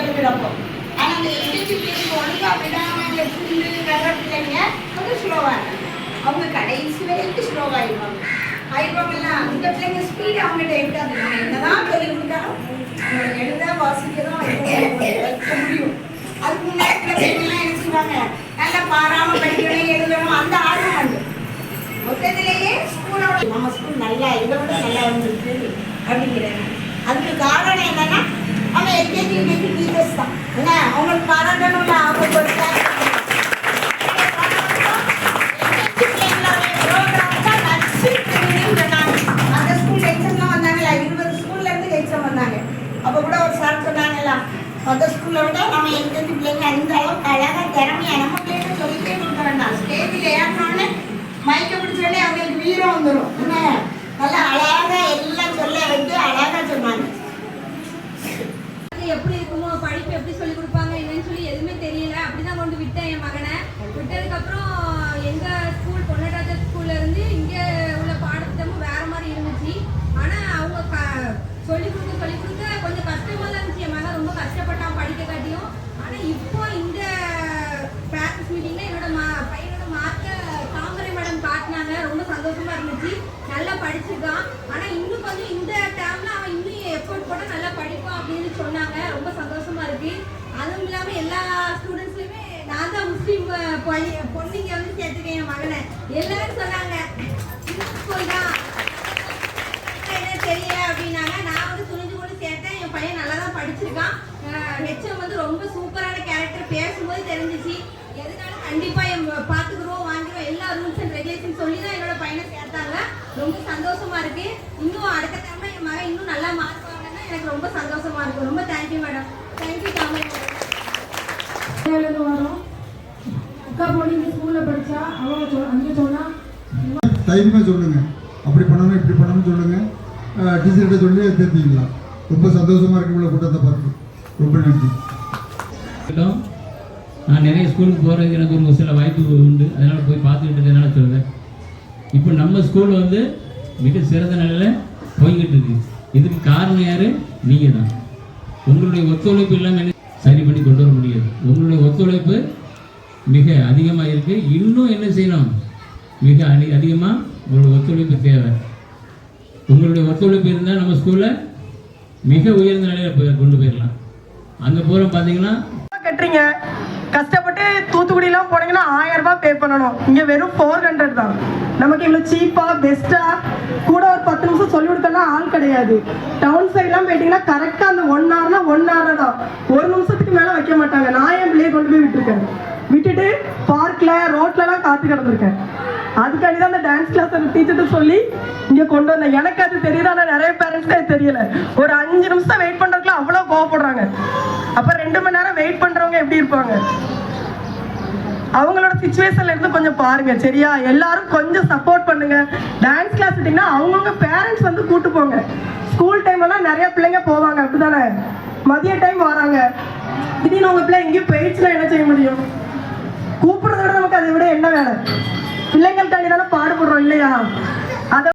எடுக்கிறப்போ ஆனால் அந்த எல்கேஜி பிள்ளைங்க ஒழுங்காக விடாமல் இந்த புல்லு வர்ற பிள்ளைங்க கொஞ்சம் ஸ்லோவாக இருக்காங்க. அவங்க கடைசி வரைக்கும் ஸ்லோவாகிடுவாங்க ஆயிடுவாங்கல்ல பிள்ளைங்க ஸ்பீடு அவங்ககிட்ட இருக்காது நம்ம என்னதான் சொல்லி கொடுத்தாலும் அவங்க எழுத வாசிக்க தான் வைக்க முடியும். அதுக்கு முன்னாடி என்ன சொல்லுவாங்க நல்லா பாராமல் படிக்கணும் எழுதணும். அந்த ஆர்வம் உண்டு. மொத்தத்திலேயே ஸ்கூலோட நம்ம ஸ்கூல் நல்லா இதை விட நல்லா வந்திருக்கு அப்படிங்கிறாங்க. அதுக்கு காரணம் டீச்சர்ஸ் தான் என்ன? அவங்களுக்கு பாராட்டணும்ல அவங்க ஒரு அந்த ஸ்கூல் எக்ஸாம்லாம் வந்தாங்களா இருபது ஸ்கூல்ல இருந்து எக்ஸாம் வந்தாங்க. அப்போ கூட ஒரு சார் சொன்னாங்கல்ல மற்ற ஸ்கூல்ல விட நம்ம எல்கேஜி பிள்ளைங்க அந்த அளவுக்கு அழகா திறமையா நம்ம பிள்ளைங்க சொல்லிட்டே கொடுக்க வேண்டாம். ஸ்டேஜில் ஏறினோடனே மைக்க பிடிச்சோடனே அவங்களுக்கு வீரம் வந்துடும் என்ன? நல்லா அழகா எல்லாம் சொல்ல வைத்து அழகா சொன்னாங்க. அது எப்படி இருக்குமோ படிப்பு எப்படி சொல்லி கொடுப்பாங்க என்னன்னு சொல்லி எதுவுமே தெரியல. அப்படிதான் கொண்டு விட்டேன் என் மகனை. விட்டதுக்கப்புறம் எங்கள் எங்க ஸ்கூல் பொன்னடாஜா ஸ்கூல்ல இருந்து இங்க உள்ள பாடத்திட்டமும் வேற மாதிரி இருந்துச்சு. ஆனா அவங்க க- சொல்லி கொடுக்க சொல்லி கொடுக்க கொஞ்சம் கஷ்டமா தான் இருந்துச்சு. என் மகன் ரொம்ப கஷ்டப்பட்டான் படிக்க காட்டியும் ஆனா இப்போ இந்த பிராக்டிஸ் மீட்டிங்ல என்னோட மா- பையனோட மார்க்க தாமரை மேடம் காட்டினாங்க. ரொம்ப சந்தோஷமா இருந்துச்சு. நல்லா படிச்சிருக்கான். ஆனா இன்னும் கொஞ்சம் இந்த டேம்ல அவன் இன்னும் எஃபோர்ட் போட்டா நல்லா படிப்பான் அப்படின்னு சொன்னாங்க ரொம்ப சந்தோஷமா இருக்கு இல்லாமல் இல்லாம எல்லா ஸ்டூடெண்ட்ஸ்லயுமே நான் தான் முஸ்லீம் பொண்ணுங்க வந்து சேர்த்துக்கேன் என் மகனை. எல்லாரும் சொன்னாங்க தான். என்ன தெரியல? அப்படின்னாங்க. நான் வந்து துணிஞ்சு கொண்டு சேர்த்தேன். என் பையன் நல்லா தான் படிச்சிருக்கான். ஹெச்எம் வந்து ரொம்ப சூப்பரான கேரக்டர் பேசும்போது தெரிஞ்சிச்சு. எதுனாலும் கண்டிப்பா என் பார்த்துக்குருவோம் வாங்குறோம் எல்லா ரூல்ஸ் அண்ட் ரெகுலேஷன் சொல்லி தான் என்னோட பையனை சேர்த்தாங்க. ரொம்ப சந்தோஷமா இருக்கு. இன்னும் அடுத்த டைம்ல என் மகன் இன்னும் நல்லா மார்க் வாங்கினா எனக்கு ரொம்ப சந்தோஷமா இருக்கு. ரொம்ப தேங்க்யூ மேடம் தேங்க்யூ இருந்து வரோம். அக்கா பொண்ணு இந்த ஸ்கூலில் படித்தா அவங்க சொ அங்கே சொன்னா தைரியமாக சொல்லுங்க. அப்படி பண்ணணும் இப்படி பண்ணணும்னு சொல்லுங்க. டீச்சர்கிட்ட சொல்லி தெரிஞ்சுக்கலாம். ரொம்ப சந்தோஷமா இருக்கு இவ்வளோ கூட்டத்தை பார்த்து. ரொம்ப நன்றி. நான் நிறைய ஸ்கூலுக்கு போகிறதுக்கு எனக்கு ஒரு சில வாய்ப்பு உண்டு. அதனால் போய் பார்த்துக்கிட்டு இருக்கனால சொல்லுவேன் இப்போ நம்ம ஸ்கூல் வந்து மிக சிறந்த நிலையில் போய்கிட்டு இருக்கு. இதுக்கு காரணம் யார்? நீங்கள் தான் உங்களுடைய ஒத்துழைப்பு இல்லாமல் என்ன சரி பண்ணி கொண்டு வர முடியாது உங்களுடைய ஒத்துழைப்பு மிக அதிகமாக இருக்குது இன்னும் என்ன செய்யணும்? மிக அதி அதிகமாக உங்களுடைய ஒத்துழைப்பு தேவை. உங்களுடைய ஒத்துழைப்பு இருந்தால் நம்ம ஸ்கூலில் மிக உயர்ந்த நிலையில் போய் கொண்டு போயிடலாம் அங்கே பூரம் பார்த்தீங்கன்னா கட்டுறீங்க? கஷ்டப்பட்டு தூத்துக்குடிலாம் போனீங்கன்னா ஆயிரம் ரூபாய் பே பண்ணணும். இங்கே வெறும் ஃபோர் ஹண்ட்ரட் தான். நமக்கு இவ்வளோ சீப்பாக பெஸ்ட்டாக கூட ஒரு பத்து நிமிஷம் சொல்லி கொடுக்கலாம் ஆள் கிடையாது. டவுன் சைட்லாம் போயிட்டீங்கன்னா கரெக்டாக அந்த ஒன் ஹவர்னா ஒன் ஹவர் தான். ஒரு நிமிஷத்துக்கு மேலே வைக்க மாட்டாங்க. நான் என் பிள்ளைய கொண்டு போய் விட்டுருக்கேன். விட்டுட்டு பார்க்கில் ரோட்லலாம் காத்து கிடந்திருக்கேன். அதுக்காண்டி தான் அந்த டான்ஸ் கிளாஸ் அந்த டீச்சர்கிட்ட சொல்லி இங்கே கொண்டு வந்தேன். எனக்கு அது தெரியுது ஆனால் நிறைய பேரண்ட்ஸ்க்கே அது தெரியல. ஒரு அஞ்சு நிமிஷம் வெயிட் பண்ணுறதுக்குள்ள அவ்வளோ கோவப்படுறாங்க. அப்போ ரெண்டு மணி நேரம் வெயிட் பண்ணுறவங்க எப்படி இருப்பாங்க? அவங்களோட சுச்சுவேஷன்ல இருந்து கொஞ்சம் பாருங்க சரியா? எல்லாரும் கொஞ்சம் சப்போர்ட் பண்ணுங்க. டான்ஸ் கிளாஸ் விட்டீங்கன்னா அவங்கவுங்க பேரண்ட்ஸ் வந்து கூட்டு போங்க. ஸ்கூல் டைம் எல்லாம் நிறைய பிள்ளைங்க போவாங்க அப்படிதானே மதிய டைம் வராங்க. திடீர்னு உங்க பிள்ளை எங்கேயும் போயிடுச்சுன்னா என்ன செய்ய முடியும்? கூப்பிடுறத விட நமக்கு அதை விட என்ன வேலை? பிள்ளைங்கள்ட்டாண்டி தானே பாடுபடுறோம் இல்லையா?